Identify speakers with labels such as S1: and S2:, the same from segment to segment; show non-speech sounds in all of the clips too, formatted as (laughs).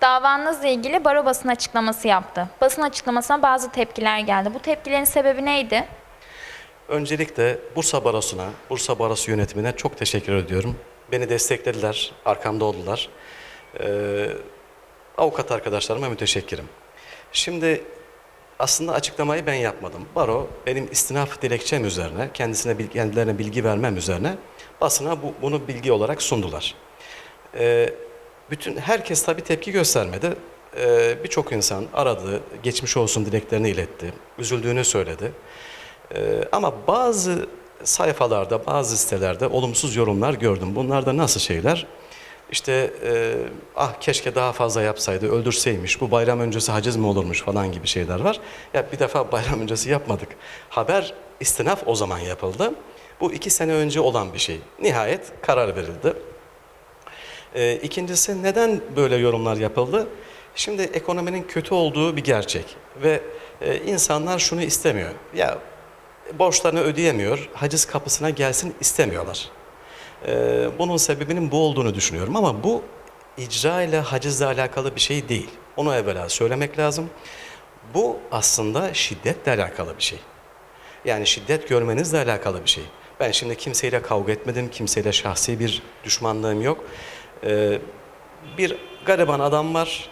S1: Davanızla ilgili baro basın açıklaması yaptı. Basın açıklamasına bazı tepkiler geldi. Bu tepkilerin sebebi neydi?
S2: Öncelikle Bursa Barosu'na, Bursa Barosu yönetimine çok teşekkür ediyorum. Beni desteklediler, arkamda oldular. Ee, avukat arkadaşlarıma müteşekkirim. Şimdi aslında açıklamayı ben yapmadım. Baro benim istinaf dilekçem üzerine, kendisine kendilerine bilgi vermem üzerine basına bu, bunu bilgi olarak sundular. Ee, bütün herkes tabii tepki göstermedi. Ee, Birçok insan aradı, geçmiş olsun dileklerini iletti, üzüldüğünü söyledi. Ee, ama bazı sayfalarda, bazı sitelerde olumsuz yorumlar gördüm. Bunlar da nasıl şeyler? İşte e, ah keşke daha fazla yapsaydı, öldürseymiş, bu bayram öncesi haciz mi olurmuş falan gibi şeyler var. Ya bir defa (laughs) bayram öncesi yapmadık. Haber istinaf o zaman yapıldı. Bu iki sene önce olan bir şey. Nihayet karar verildi. Ee, ikincisi neden böyle yorumlar yapıldı? Şimdi ekonominin kötü olduğu bir gerçek ve e, insanlar şunu istemiyor. Ya borçlarını ödeyemiyor, haciz kapısına gelsin istemiyorlar. Ee, bunun sebebinin bu olduğunu düşünüyorum ama bu icra ile hacizle alakalı bir şey değil. Onu evvela söylemek lazım. Bu aslında şiddetle alakalı bir şey. Yani şiddet görmenizle alakalı bir şey. Ben şimdi kimseyle kavga etmedim, kimseyle şahsi bir düşmanlığım yok. Ee, bir gariban adam var,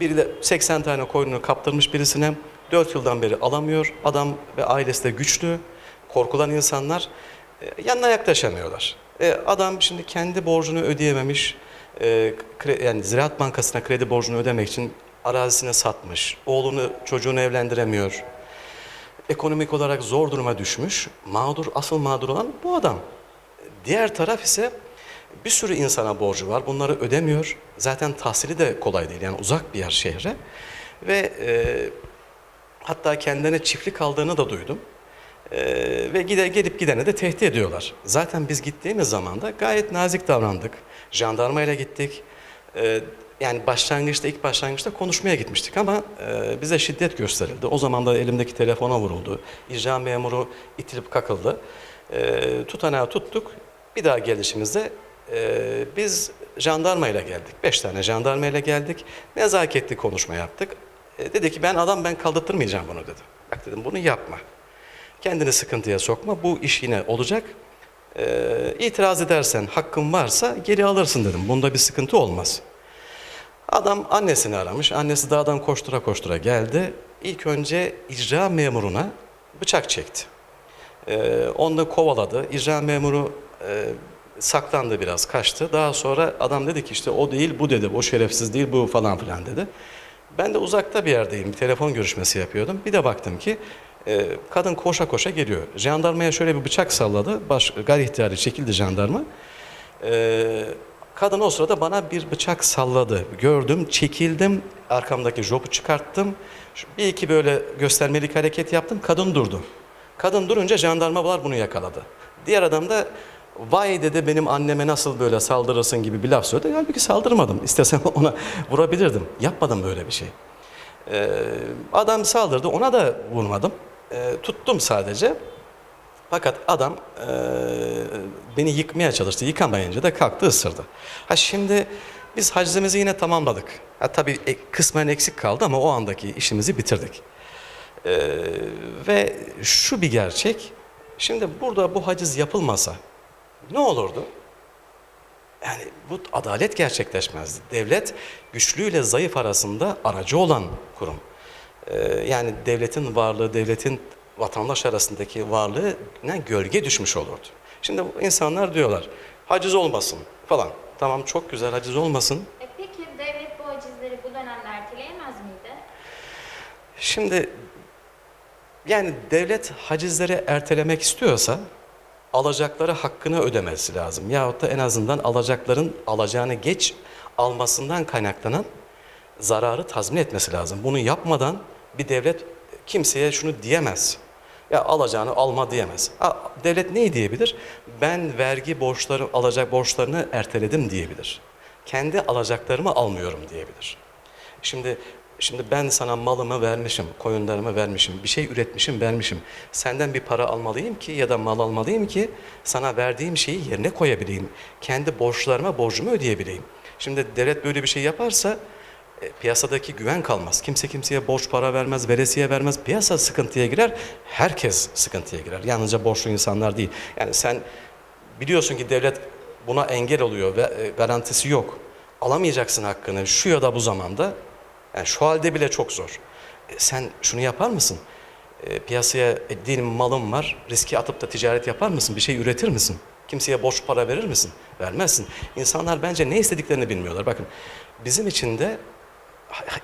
S2: biri de 80 tane koyunu kaptırmış birisine, 4 yıldan beri alamıyor. Adam ve ailesi de güçlü, korkulan insanlar e, yanına yaklaşamıyorlar. E, adam şimdi kendi borcunu ödeyememiş, e, kre- yani Ziraat Bankası'na kredi borcunu ödemek için arazisini satmış, oğlunu çocuğunu evlendiremiyor ekonomik olarak zor duruma düşmüş. Mağdur, asıl mağdur olan bu adam. Diğer taraf ise bir sürü insana borcu var. Bunları ödemiyor. Zaten tahsili de kolay değil. Yani uzak bir yer şehre. Ve e, hatta kendilerine çiftlik aldığını da duydum. E, ve gide, gelip gidene de tehdit ediyorlar. Zaten biz gittiğimiz zaman da gayet nazik davrandık. Jandarmayla gittik. E, yani başlangıçta, ilk başlangıçta konuşmaya gitmiştik ama e, bize şiddet gösterildi. O zaman da elimdeki telefona vuruldu. İcra memuru itilip kakıldı. E, tutanağı tuttuk. Bir daha gelişimizde e, biz jandarmayla geldik. Beş tane jandarmayla geldik. Nezaketli konuşma yaptık. E, dedi ki ben adam ben kaldırtmayacağım bunu dedi. Bak dedim bunu yapma. Kendini sıkıntıya sokma. Bu iş yine olacak. E, itiraz edersen hakkın varsa geri alırsın dedim. Bunda bir sıkıntı olmaz. Adam annesini aramış. Annesi dağdan koştura koştura geldi. İlk önce icra memuruna bıçak çekti. Ee, onu da kovaladı. İcra memuru e, saklandı biraz, kaçtı. Daha sonra adam dedi ki işte o değil, bu dedi. O şerefsiz değil, bu falan filan dedi. Ben de uzakta bir yerdeyim. Telefon görüşmesi yapıyordum. Bir de baktım ki e, kadın koşa koşa geliyor. Jandarmaya şöyle bir bıçak salladı. Baş, gayri ihtiyari çekildi jandarma. Ee, kadın o sırada bana bir bıçak salladı. Gördüm, çekildim, arkamdaki jopu çıkarttım. Bir iki böyle göstermelik hareket yaptım, kadın durdu. Kadın durunca jandarmalar bunu yakaladı. Diğer adam da vay dedi benim anneme nasıl böyle saldırırsın gibi bir laf söyledi. Halbuki saldırmadım. (laughs) İstesem ona vurabilirdim. Yapmadım böyle bir şey. Ee, adam saldırdı, ona da vurmadım. Ee, tuttum sadece. Fakat adam eee, beni yıkmaya çalıştı. Yıkamayınca da kalktı ısırdı. Ha şimdi biz hacizimizi yine tamamladık. Ha tabii e, kısmen eksik kaldı ama o andaki işimizi bitirdik. Eee, ve şu bir gerçek. Şimdi burada bu haciz yapılmasa ne olurdu? Yani bu adalet gerçekleşmezdi. Devlet güçlüyle zayıf arasında aracı olan kurum. Ee, yani devletin varlığı, devletin vatandaş arasındaki varlığına gölge düşmüş olurdu. Şimdi bu insanlar diyorlar haciz olmasın falan. Tamam çok güzel haciz olmasın.
S1: E peki devlet bu hacizleri bu dönemde erteleyemez miydi?
S2: Şimdi yani devlet hacizleri ertelemek istiyorsa alacakları hakkını ödemesi lazım. Yahut da en azından alacakların alacağını geç almasından kaynaklanan zararı tazmin etmesi lazım. Bunu yapmadan bir devlet kimseye şunu diyemez. Ya alacağını alma diyemez. Devlet neyi diyebilir? Ben vergi borçları alacak borçlarını erteledim diyebilir. Kendi alacaklarımı almıyorum diyebilir. Şimdi şimdi ben sana malımı vermişim, koyunlarımı vermişim, bir şey üretmişim, vermişim. Senden bir para almalıyım ki ya da mal almalıyım ki sana verdiğim şeyi yerine koyabileyim. Kendi borçlarıma borcumu ödeyebileyim. Şimdi devlet böyle bir şey yaparsa e, piyasadaki güven kalmaz. Kimse kimseye borç para vermez, veresiye vermez. Piyasa sıkıntıya girer, herkes sıkıntıya girer. Yalnızca borçlu insanlar değil. Yani sen biliyorsun ki devlet buna engel oluyor ve e, garantisi yok. Alamayacaksın hakkını şu ya da bu zamanda. Yani şu halde bile çok zor. E, sen şunu yapar mısın? E, piyasaya e, diyelim malın var, riski atıp da ticaret yapar mısın? Bir şey üretir misin? Kimseye borç para verir misin? Vermezsin. İnsanlar bence ne istediklerini bilmiyorlar. Bakın bizim için de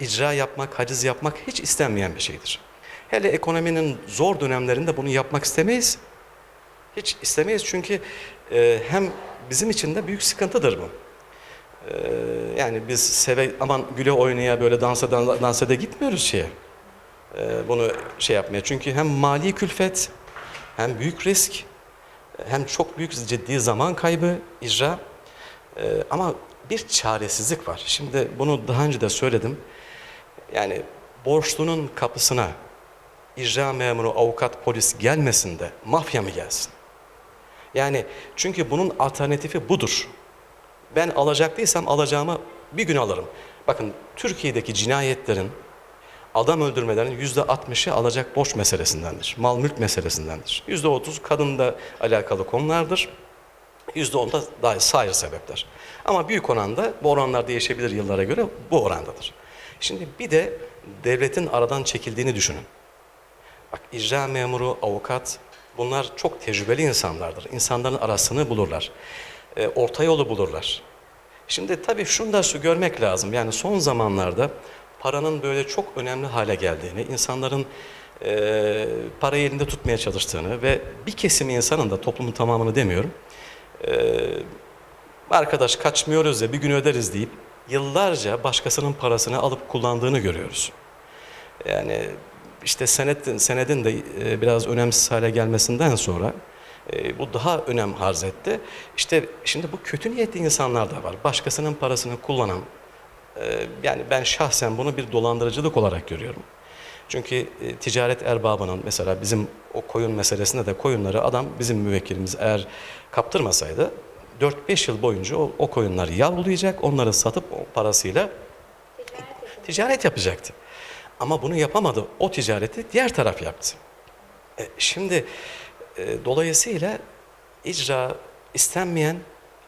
S2: icra yapmak, haciz yapmak hiç istenmeyen bir şeydir. Hele ekonominin zor dönemlerinde bunu yapmak istemeyiz. Hiç istemeyiz çünkü e, hem bizim için de büyük sıkıntıdır bu. E, yani biz seve aman güle oynaya böyle dansa dan- dansa da gitmiyoruz şeye. E, bunu şey yapmaya. Çünkü hem mali külfet hem büyük risk hem çok büyük ciddi zaman kaybı icra E, ama bir çaresizlik var. Şimdi bunu daha önce de söyledim. Yani borçlunun kapısına icra memuru, avukat, polis gelmesin de mafya mı gelsin? Yani çünkü bunun alternatifi budur. Ben alacaklıysam alacağımı bir gün alırım. Bakın Türkiye'deki cinayetlerin, adam öldürmelerin yüzde altmışı alacak borç meselesindendir. Mal mülk meselesindendir. Yüzde otuz kadınla alakalı konulardır. Yüzde onda daha sair sebepler. Ama büyük oranda bu oranlar değişebilir yıllara göre bu orandadır. Şimdi bir de devletin aradan çekildiğini düşünün. Bak icra memuru, avukat bunlar çok tecrübeli insanlardır. İnsanların arasını bulurlar. E, orta yolu bulurlar. Şimdi tabii şunu da şu görmek lazım. Yani son zamanlarda paranın böyle çok önemli hale geldiğini, insanların e, parayı elinde tutmaya çalıştığını ve bir kesim insanın da toplumun tamamını demiyorum. e, arkadaş kaçmıyoruz ya bir gün öderiz deyip yıllarca başkasının parasını alıp kullandığını görüyoruz. Yani işte senet, senedin de e, biraz önemsiz hale gelmesinden sonra e, bu daha önem arz etti. İşte şimdi bu kötü niyetli insanlar da var. Başkasının parasını kullanan, e, yani ben şahsen bunu bir dolandırıcılık olarak görüyorum. Çünkü e, ticaret erbabının mesela bizim o koyun meselesinde de koyunları adam bizim müvekkilimiz eğer kaptırmasaydı 4-5 yıl boyunca o, o koyunları yavrulayacak, onları satıp o parasıyla ticaret yapacaktı. Ama bunu yapamadı. O ticareti diğer taraf yaptı. E, şimdi e, dolayısıyla icra istenmeyen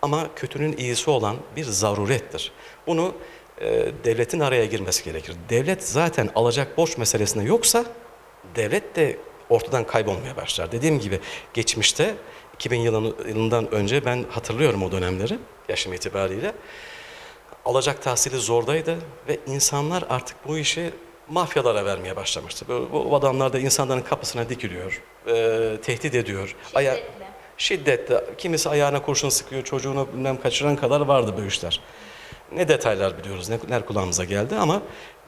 S2: ama kötünün iyisi olan bir zarurettir. Bunu e, devletin araya girmesi gerekir. Devlet zaten alacak borç meselesinde yoksa devlet de ortadan kaybolmaya başlar. Dediğim gibi geçmişte 2000 yılın- yılından önce ben hatırlıyorum o dönemleri yaşım itibariyle alacak tahsili zordaydı ve insanlar artık bu işi mafyalara vermeye başlamıştı. Bu, bu adamlar da insanların kapısına dikiliyor, e, tehdit ediyor. Aya-
S1: şiddetli.
S2: Kimisi ayağına kurşun sıkıyor, çocuğunu bilmem kaçıran kadar vardı bu işler. Ne detaylar biliyoruz, ne- neler kulağımıza geldi ama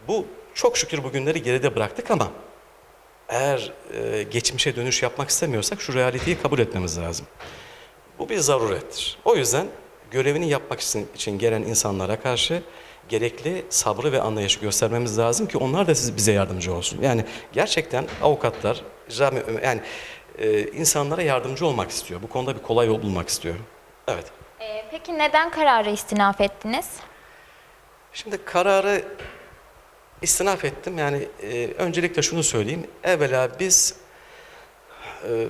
S2: bu çok şükür bu günleri geride bıraktık ama eğer e, geçmişe dönüş yapmak istemiyorsak şu realiteyi kabul etmemiz lazım. Bu bir zarurettir. O yüzden görevini yapmak için, için gelen insanlara karşı gerekli sabrı ve anlayışı göstermemiz lazım ki onlar da siz bize yardımcı olsun. Yani gerçekten avukatlar, yani e, insanlara yardımcı olmak istiyor. Bu konuda bir kolay yol bulmak istiyor. Evet.
S1: Ee, peki neden kararı istinaf ettiniz?
S2: Şimdi kararı istinaf ettim. Yani e, öncelikle şunu söyleyeyim. Evvela biz e,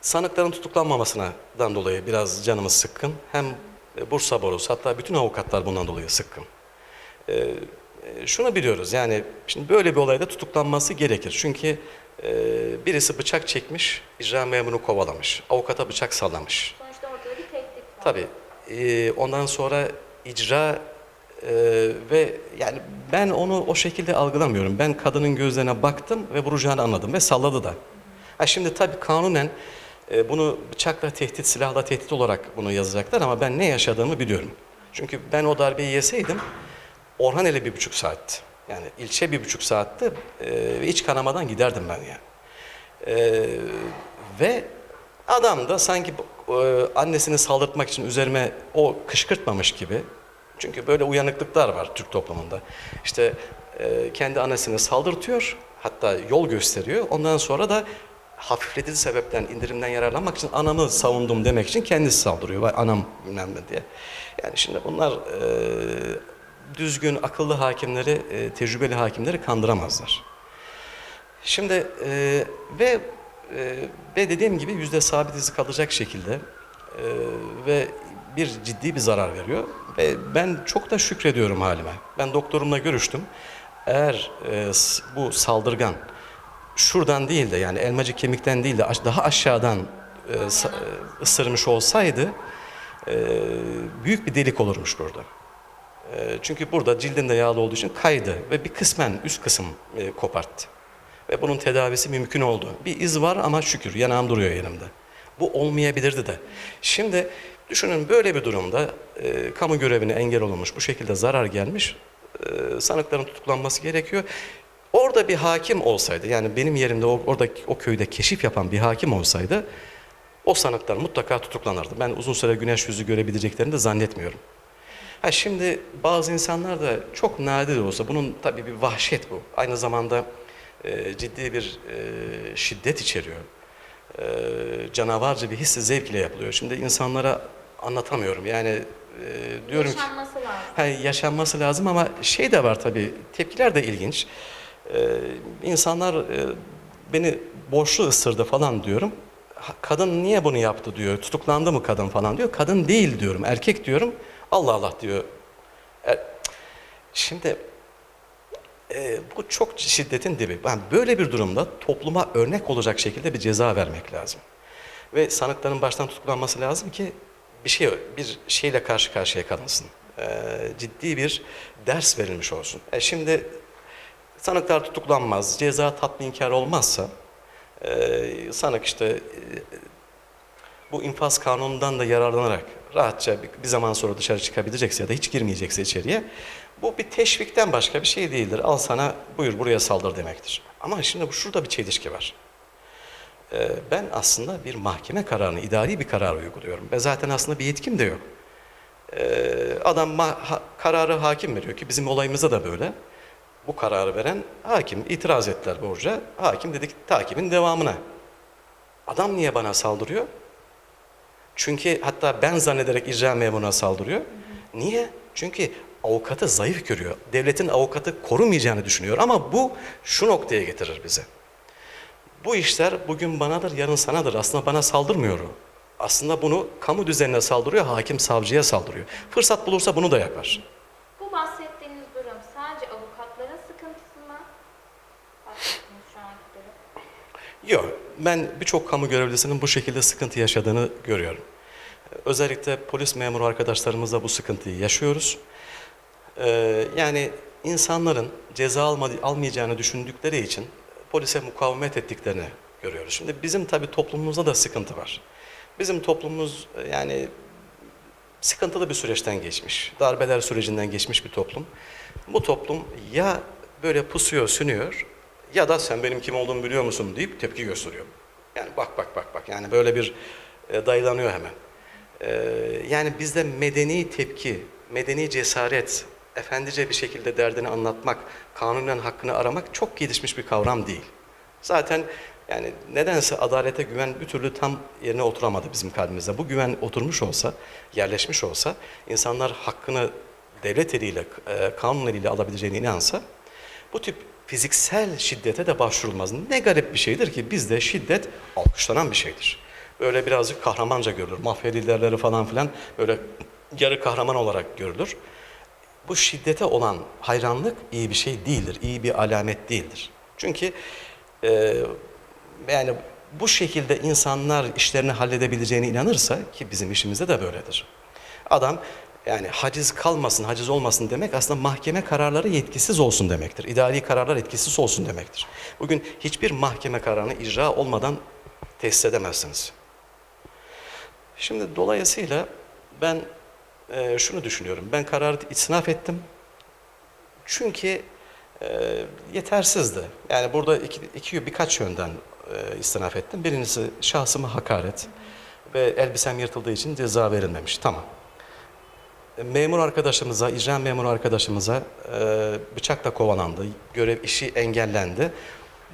S2: sanıkların tutuklanmamasından dolayı biraz canımız sıkkın. Hem e, Bursa Borusu hatta bütün avukatlar bundan dolayı sıkkın. E, e, şunu biliyoruz yani şimdi böyle bir olayda tutuklanması gerekir. Çünkü e, birisi bıçak çekmiş, icra memurunu kovalamış. Avukata bıçak sallamış.
S1: Sonuçta ortada bir tehdit var.
S2: Tabii. Ee, ondan sonra icra e, ve yani ben onu o şekilde algılamıyorum. Ben kadının gözlerine baktım ve vuracağını anladım ve salladı da. Ha şimdi tabii kanunen e, bunu bıçakla tehdit, silahla tehdit olarak bunu yazacaklar ama ben ne yaşadığımı biliyorum. Çünkü ben o darbeyi yeseydim Orhaneli bir buçuk saatti. Yani ilçe bir buçuk saatti e, ve iç kanamadan giderdim ben yani. Ee, ve adam da sanki e, annesini saldırtmak için üzerime o kışkırtmamış gibi. Çünkü böyle uyanıklıklar var Türk toplumunda. İşte e, kendi annesini saldırtıyor, hatta yol gösteriyor. Ondan sonra da hafifletici sebepten, indirimden yararlanmak için anamı savundum demek için kendisi saldırıyor. Vay anam bilmem ne diye. Yani şimdi bunlar e, düzgün, akıllı hakimleri, e, tecrübeli hakimleri kandıramazlar. Şimdi e, ve e, ve dediğim gibi yüzde sabit izi kalacak şekilde e, ve bir ciddi bir zarar veriyor. Ve ben çok da şükrediyorum halime. Ben doktorumla görüştüm. Eğer e, bu saldırgan şuradan değil de yani elmacık kemikten değil de daha aşağıdan e, e, ısırmış olsaydı e, büyük bir delik olurmuş burada. E, çünkü burada cildinde yağlı olduğu için kaydı ve bir kısmen üst kısım e, koparttı. Ve bunun tedavisi mümkün oldu. Bir iz var ama şükür yanağım duruyor yanımda. Bu olmayabilirdi de. Şimdi düşünün böyle bir durumda e, kamu görevine engel olunmuş, bu şekilde zarar gelmiş, e, sanıkların tutuklanması gerekiyor. Orada bir hakim olsaydı, yani benim yerimde o, orada o köyde keşif yapan bir hakim olsaydı, o sanıklar mutlaka tutuklanırdı. Ben uzun süre güneş yüzü görebileceklerini de zannetmiyorum. Ha şimdi bazı insanlar da çok nadir olsa bunun tabii bir vahşet bu. Aynı zamanda e, ciddi bir e, şiddet içeriyor. E, canavarca bir hissi zevk ile yapılıyor. Şimdi insanlara anlatamıyorum. Yani e, diyorum ki
S1: Yaşanması lazım.
S2: ha, yaşanması lazım ama şey de var tabii tepkiler de ilginç. E, insanlar e, beni borçlu ısırdı falan diyorum. Kadın niye bunu yaptı diyor. Tutuklandı mı kadın falan diyor. Kadın değil diyorum. Erkek diyorum. Allah Allah diyor. E, Şimdi e, bu çok şiddetin dibi. Yani böyle bir durumda topluma örnek olacak şekilde bir ceza vermek lazım. Ve sanıkların baştan tutuklanması lazım ki bir şey bir şeyle karşı karşıya kalınsın. E, ciddi bir ders verilmiş olsun. E şimdi sanıklar tutuklanmaz, ceza tatminkar olmazsa e, sanık işte e, bu infaz kanunundan da yararlanarak rahatça bir, zaman sonra dışarı çıkabilecekse ya da hiç girmeyecekse içeriye bu bir teşvikten başka bir şey değildir. Al sana buyur buraya saldır demektir. Ama şimdi şurada bir çelişki var. Ee, ben aslında bir mahkeme kararını, idari bir karar uyguluyorum. Ve zaten aslında bir yetkim de yok. Ee, adam ha- kararı hakim veriyor ki bizim olayımızda da böyle. Bu kararı veren hakim itiraz ettiler borca. Hakim dedik takibin devamına. Adam niye bana saldırıyor? Çünkü hatta ben zannederek icra memuruna saldırıyor. Niye? Çünkü avukatı zayıf görüyor. Devletin avukatı korumayacağını düşünüyor. Ama bu şu noktaya getirir bizi. Bu işler bugün banadır, yarın sanadır. Aslında bana saldırmıyor. Aslında bunu kamu düzenine saldırıyor, hakim savcıya saldırıyor. Fırsat bulursa bunu da yapar.
S1: Bu bahsettiğiniz durum sadece avukatların sıkıntısı mı? Bahsettiğiniz şu anki durum.
S2: Yok, ben birçok kamu görevlisinin bu şekilde sıkıntı yaşadığını görüyorum. Özellikle polis memuru arkadaşlarımızla bu sıkıntıyı yaşıyoruz. Ee, yani insanların ceza alma, almayacağını düşündükleri için polise mukavemet ettiklerini görüyoruz. Şimdi bizim tabii toplumumuzda da sıkıntı var. Bizim toplumumuz e, yani sıkıntılı bir süreçten geçmiş. Darbeler sürecinden geçmiş bir toplum. Bu toplum ya böyle pusuyor, sünüyor ya da sen benim kim olduğumu biliyor musun deyip tepki gösteriyor. Yani bak bak bak bak yani böyle bir e, dayılanıyor hemen. E, yani bizde medeni tepki, medeni cesaret, efendice bir şekilde derdini anlatmak, kanunen hakkını aramak çok gelişmiş bir kavram değil. Zaten yani nedense adalete güven bir türlü tam yerine oturamadı bizim kalbimizde. Bu güven oturmuş olsa, yerleşmiş olsa, insanlar hakkını devlet eliyle, e, kanun eliyle alabileceğine inansa, bu tip fiziksel şiddete de başvurulmaz. Ne garip bir şeydir ki bizde şiddet alkışlanan bir şeydir. Böyle birazcık kahramanca görülür. Mafya liderleri falan filan böyle yarı kahraman olarak görülür. Bu şiddete olan hayranlık iyi bir şey değildir, iyi bir alamet değildir. Çünkü e, yani bu şekilde insanlar işlerini halledebileceğine inanırsa ki bizim işimizde de böyledir. Adam yani haciz kalmasın, haciz olmasın demek aslında mahkeme kararları yetkisiz olsun demektir. İdari kararlar etkisiz olsun demektir. Bugün hiçbir mahkeme kararını icra olmadan tesis edemezsiniz. Şimdi dolayısıyla ben e, şunu düşünüyorum. Ben kararı istinaf ettim. Çünkü e, yetersizdi. Yani burada iki, iki birkaç yönden e, istinaf ettim. Birincisi şahsıma hakaret ve elbisem yırtıldığı için ceza verilmemiş. Tamam. Memur arkadaşımıza, icra memuru arkadaşımıza e, bıçakla kovalandı. Görev işi engellendi.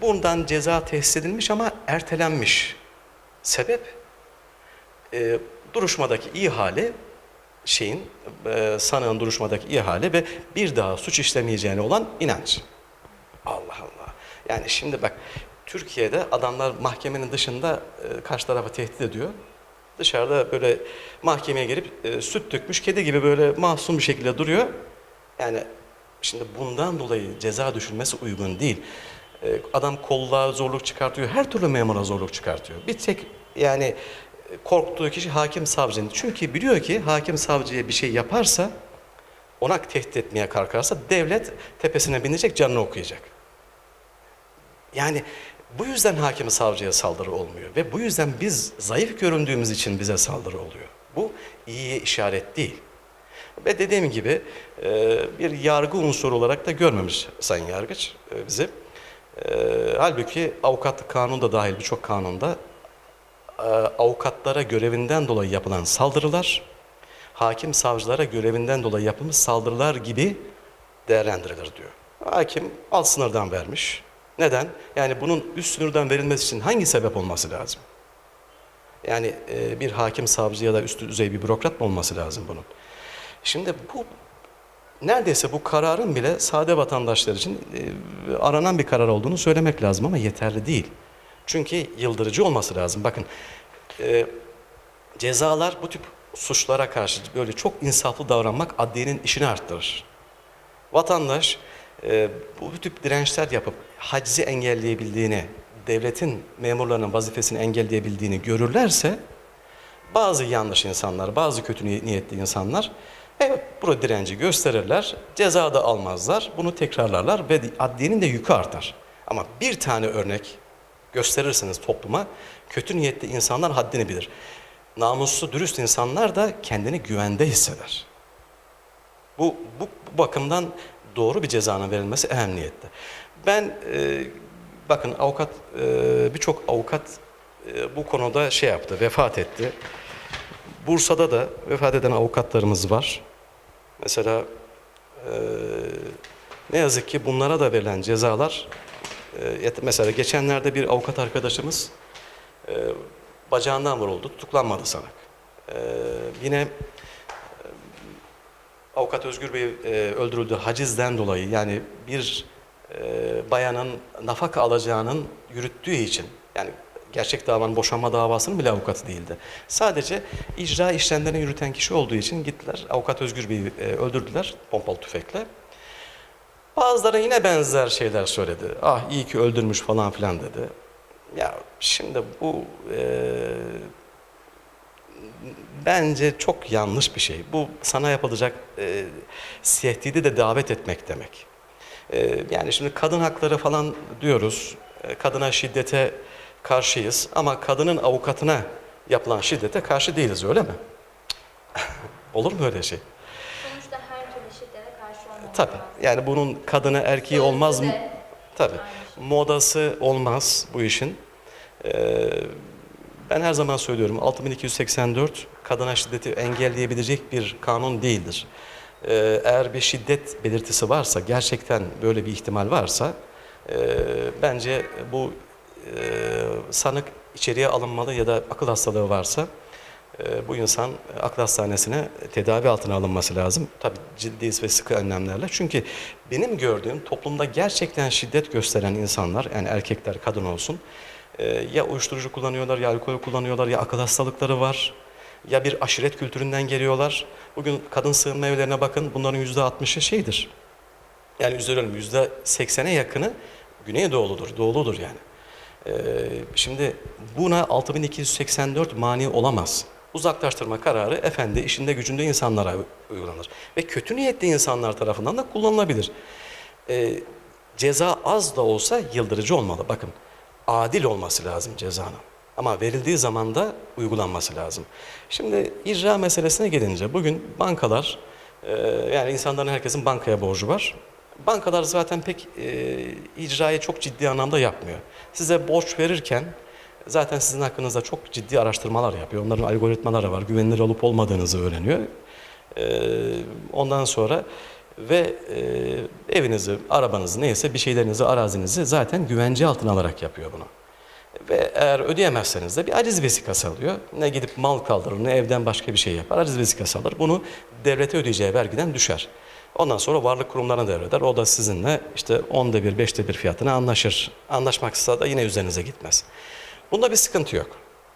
S2: Bundan ceza tesis edilmiş ama ertelenmiş. Sebep? E, duruşmadaki ihale şeyin e, sanığın duruşmadaki ihale ve bir daha suç işlemeyeceğine olan inanç. Allah Allah. Yani şimdi bak Türkiye'de adamlar mahkemenin dışında e, karşı tarafa tehdit ediyor. Dışarıda böyle mahkemeye gelip e, süt dökmüş kedi gibi böyle masum bir şekilde duruyor. Yani şimdi bundan dolayı ceza düşülmesi uygun değil. E, adam kolluğa zorluk çıkartıyor. Her türlü memura zorluk çıkartıyor. Bir tek yani e, korktuğu kişi hakim savcının. Çünkü biliyor ki hakim savcıya bir şey yaparsa ona tehdit etmeye kalkarsa devlet tepesine binecek canını okuyacak. Yani bu yüzden hakim savcıya saldırı olmuyor ve bu yüzden biz zayıf göründüğümüz için bize saldırı oluyor. Bu iyiye işaret değil. Ve dediğim gibi e, bir yargı unsuru olarak da görmemiş Sayın Yargıç e, bizi. E, Halbuki avukatlık kanunu da dahil birçok kanunda avukatlara görevinden dolayı yapılan saldırılar, hakim savcılara görevinden dolayı yapılmış saldırılar gibi değerlendirilir diyor. Hakim alt sınırdan vermiş. Neden? Yani bunun üst sınırdan verilmesi için hangi sebep olması lazım? Yani e, bir hakim, savcı ya da üst düzey bir bürokrat mı olması lazım bunun? Şimdi bu neredeyse bu kararın bile sade vatandaşlar için e, aranan bir karar olduğunu söylemek lazım ama yeterli değil. Çünkü yıldırıcı olması lazım. Bakın e, cezalar bu tip suçlara karşı böyle çok insaflı davranmak adliyenin işini arttırır. Vatandaş e, bu tip dirençler yapıp hacizi engelleyebildiğini, devletin memurlarının vazifesini engelleyebildiğini görürlerse bazı yanlış insanlar, bazı kötü ni- niyetli insanlar evet bu direnci gösterirler, ceza da almazlar, bunu tekrarlarlar ve adliyenin de yükü artar. Ama bir tane örnek gösterirseniz topluma kötü niyetli insanlar haddini bilir. Namuslu, dürüst insanlar da kendini güvende hisseder. Bu, bu, bu bakımdan doğru bir cezanın verilmesi ehemmiyette. Ben e, bakın avukat e, birçok avukat e, bu konuda şey yaptı, vefat etti. Bursa'da da vefat eden avukatlarımız var. Mesela e, ne yazık ki bunlara da verilen cezalar e, mesela geçenlerde bir avukat arkadaşımız e, bacağından vuruldu, tutuklanmadı sanık. E, yine Avukat Özgür Bey e, öldürüldü hacizden dolayı yani bir e, bayanın nafaka alacağının yürüttüğü için yani gerçek davanın boşanma davasının bile avukatı değildi. Sadece icra işlemlerini yürüten kişi olduğu için gittiler Avukat Özgür Bey'i e, öldürdüler pompalı tüfekle. Bazıları yine benzer şeyler söyledi. Ah iyi ki öldürmüş falan filan dedi. Ya şimdi bu e, bence çok yanlış bir şey. Bu sana yapılacak e, tehdidi de davet etmek demek. E, yani şimdi kadın hakları falan diyoruz. E, kadına şiddete karşıyız ama kadının avukatına yapılan şiddete karşı değiliz öyle mi? (laughs) Olur mu öyle şey?
S1: Sonuçta her türlü şiddete karşı olmamak
S2: Tabii.
S1: lazım.
S2: Yani bunun kadını erkeği olmaz mı? Tabii.
S1: şey.
S2: Modası olmaz bu işin. Ee, ben her zaman söylüyorum 6284 kadına şiddeti engelleyebilecek bir kanun değildir. Ee, eğer bir şiddet belirtisi varsa, gerçekten böyle bir ihtimal varsa e, bence bu e, sanık içeriye alınmalı ya da akıl hastalığı varsa e, bu insan akıl hastanesine tedavi altına alınması lazım. Tabii ciddi ve sıkı önlemlerle. Çünkü benim gördüğüm toplumda gerçekten şiddet gösteren insanlar, yani erkekler, kadın olsun, ya uyuşturucu kullanıyorlar, ya alkol kullanıyorlar, ya akıl hastalıkları var, ya bir aşiret kültüründen geliyorlar. Bugün kadın sığınma evlerine bakın, bunların yüzde altmışı şeydir. Yani yüzde seksene yakını Güneydoğuludur, Doğuludur yani. Ee, şimdi buna 6284 mani olamaz. Uzaklaştırma kararı efendi işinde gücünde insanlara uygulanır. Ve kötü niyetli insanlar tarafından da kullanılabilir. Ee, ceza az da olsa yıldırıcı olmalı. Bakın adil olması lazım cezanın. Ama verildiği zaman da uygulanması lazım. Şimdi icra meselesine gelince bugün bankalar e, yani insanların herkesin bankaya borcu var. Bankalar zaten pek e, icrayı çok ciddi anlamda yapmıyor. Size borç verirken zaten sizin hakkınızda çok ciddi araştırmalar yapıyor. Onların algoritmaları var. Güvenilir olup olmadığınızı öğreniyor. E, ondan sonra ve e, evinizi, arabanızı neyse bir şeylerinizi, arazinizi zaten güvence altına alarak yapıyor bunu. Ve eğer ödeyemezseniz de bir aciz vesikası alıyor. Ne gidip mal kaldırır ne evden başka bir şey yapar. Aciz vesikası alır. Bunu devlete ödeyeceği vergiden düşer. Ondan sonra varlık kurumlarına devreder. O da sizinle işte onda bir, beşte bir fiyatına anlaşır. Anlaşmaksa da yine üzerinize gitmez. Bunda bir sıkıntı yok.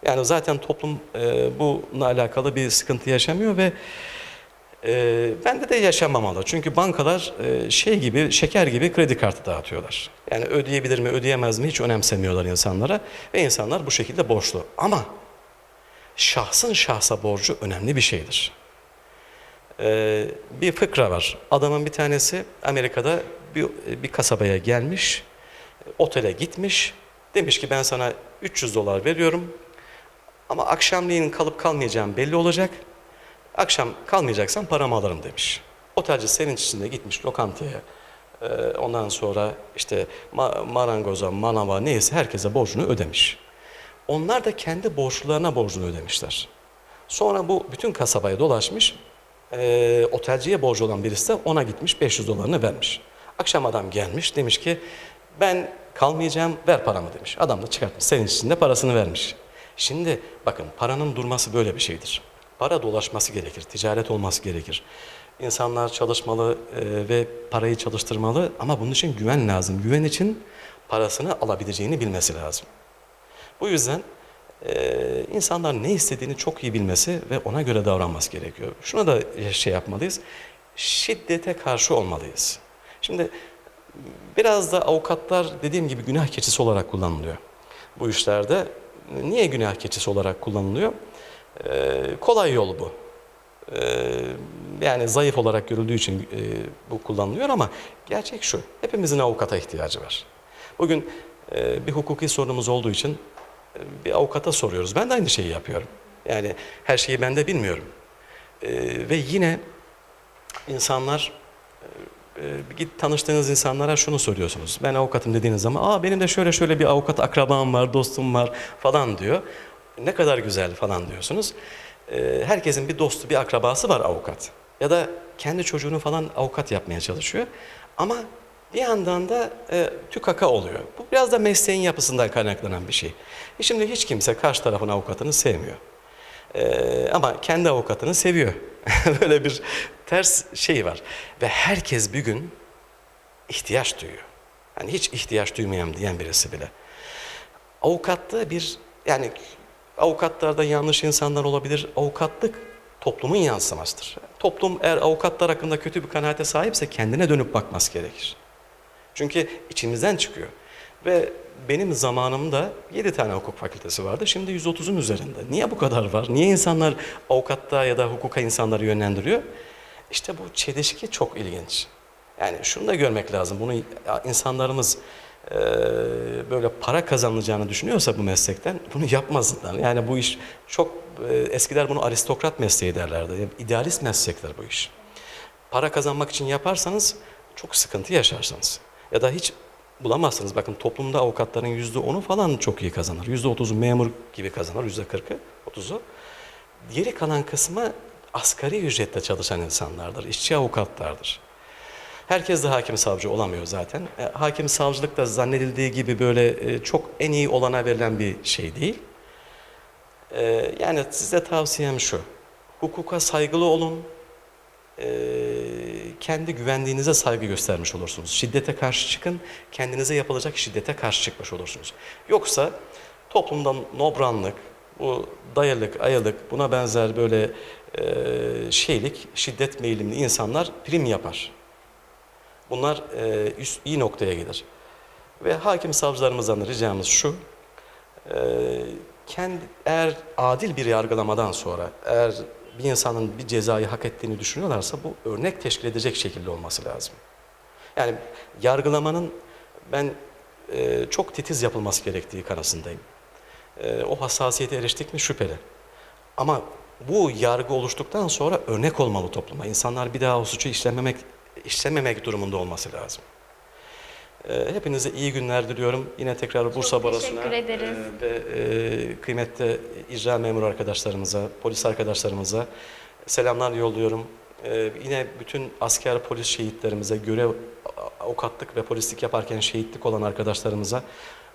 S2: Yani zaten toplum e, bununla alakalı bir sıkıntı yaşamıyor ve e, bende de yaşamamalı. Çünkü bankalar e, şey gibi, şeker gibi kredi kartı dağıtıyorlar. Yani ödeyebilir mi, ödeyemez mi hiç önemsemiyorlar insanlara. Ve insanlar bu şekilde borçlu. Ama şahsın şahsa borcu önemli bir şeydir. Ee, bir fıkra var. Adamın bir tanesi Amerika'da bir, bir kasabaya gelmiş, otele gitmiş. Demiş ki ben sana 300 dolar veriyorum ama akşamleyin kalıp kalmayacağım belli olacak. Akşam kalmayacaksan paramı alırım demiş. Otelci sevinç içinde gitmiş lokantaya. Ee, ondan sonra işte ma- marangoza, manava neyse herkese borcunu ödemiş. Onlar da kendi borçlularına borcunu ödemişler. Sonra bu bütün kasabaya dolaşmış. Ee, otelciye borcu olan birisi de ona gitmiş 500 dolarını vermiş. Akşam adam gelmiş demiş ki ben kalmayacağım ver paramı demiş. Adam da çıkartmış senin içinde parasını vermiş. Şimdi bakın paranın durması böyle bir şeydir. Para dolaşması gerekir, ticaret olması gerekir. İnsanlar çalışmalı e, ve parayı çalıştırmalı ama bunun için güven lazım. Güven için parasını alabileceğini bilmesi lazım. Bu yüzden e, insanlar ne istediğini çok iyi bilmesi ve ona göre davranması gerekiyor. Şuna da şey yapmalıyız, şiddete karşı olmalıyız. Şimdi biraz da avukatlar dediğim gibi günah keçisi olarak kullanılıyor bu işlerde. Niye günah keçisi olarak kullanılıyor? E, kolay yol bu. E, yani zayıf olarak görüldüğü için e, bu kullanılıyor ama gerçek şu, hepimizin avukata ihtiyacı var. Bugün e, bir hukuki sorunumuz olduğu için e, bir avukata soruyoruz. Ben de aynı şeyi yapıyorum. Yani her şeyi ben de bilmiyorum. E, ve yine insanlar git tanıştığınız insanlara şunu soruyorsunuz. Ben avukatım dediğiniz zaman, aa benim de şöyle şöyle bir avukat akrabam var, dostum var falan diyor. Ne kadar güzel falan diyorsunuz. E, herkesin bir dostu, bir akrabası var avukat. Ya da kendi çocuğunu falan avukat yapmaya çalışıyor. Ama bir yandan da e, tükaka oluyor. Bu biraz da mesleğin yapısından kaynaklanan bir şey. E şimdi hiç kimse karşı tarafın avukatını sevmiyor. E, ama kendi avukatını seviyor. (laughs) Böyle bir ters şey var. Ve herkes bir gün ihtiyaç duyuyor. Yani hiç ihtiyaç duymayan diyen birisi bile. Avukatlığı bir yani avukatlarda yanlış insanlar olabilir. Avukatlık toplumun yansımasıdır. Toplum eğer avukatlar hakkında kötü bir kanaate sahipse kendine dönüp bakması gerekir. Çünkü içimizden çıkıyor. Ve benim zamanımda 7 tane hukuk fakültesi vardı. Şimdi 130'un üzerinde. Niye bu kadar var? Niye insanlar avukatta ya da hukuka insanları yönlendiriyor? İşte bu çelişki çok ilginç. Yani şunu da görmek lazım. Bunu insanlarımız e, böyle para kazanılacağını düşünüyorsa bu meslekten bunu yapmasınlar. Yani bu iş çok e, eskiler bunu aristokrat mesleği derlerdi. Yani idealist meslekler bu iş. Para kazanmak için yaparsanız çok sıkıntı yaşarsınız. Ya da hiç bulamazsınız. Bakın toplumda avukatların yüzde onu falan çok iyi kazanır. Yüzde otuzu memur gibi kazanır. Yüzde kırkı, otuzu. Geri kalan kısmı asgari ücretle çalışan insanlardır. işçi avukatlardır. Herkes de hakim savcı olamıyor zaten. E, hakim savcılık da zannedildiği gibi böyle e, çok en iyi olana verilen bir şey değil. E, yani size tavsiyem şu. Hukuka saygılı olun. E, kendi güvenliğinize saygı göstermiş olursunuz. Şiddete karşı çıkın. Kendinize yapılacak şiddete karşı çıkmış olursunuz. Yoksa toplumdan nobranlık, bu dayalık, ayalık, buna benzer böyle e, şeylik, şiddet meyillimli insanlar prim yapar. Bunlar e, üst, iyi noktaya gelir. Ve hakim savcılarımızdan da ricamız şu, e, kendi, eğer adil bir yargılamadan sonra, eğer bir insanın bir cezayı hak ettiğini düşünüyorlarsa bu örnek teşkil edecek şekilde olması lazım. Yani yargılamanın ben e, çok titiz yapılması gerektiği kanısındayım. E, o hassasiyete eriştik mi şüpheli. Ama bu yargı oluştuktan sonra örnek olmalı topluma. İnsanlar bir daha o suçu işlememek işlememek durumunda olması lazım. Ee, Hepinize iyi günler diliyorum. Yine tekrar Bursa Barosu'na
S1: teşekkür ederiz.
S2: e, ve e, kıymetli icra memuru arkadaşlarımıza, polis arkadaşlarımıza selamlar yolluyorum. Ee, Yine bütün asker polis şehitlerimize, görev avukatlık ve polislik yaparken şehitlik olan arkadaşlarımıza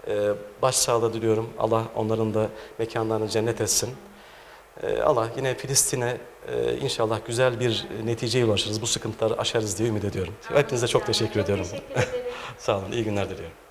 S2: Ee, başsağlığı diliyorum. Allah onların da mekanlarını cennet etsin. Ee, Allah yine Filistin'e e, inşallah güzel bir neticeye ulaşırız. Bu sıkıntıları aşarız diye ümit ediyorum. Hepinize çok teşekkür ediyorum.
S1: Teşekkür. (laughs)
S2: Sağ olun. İyi günler diliyorum.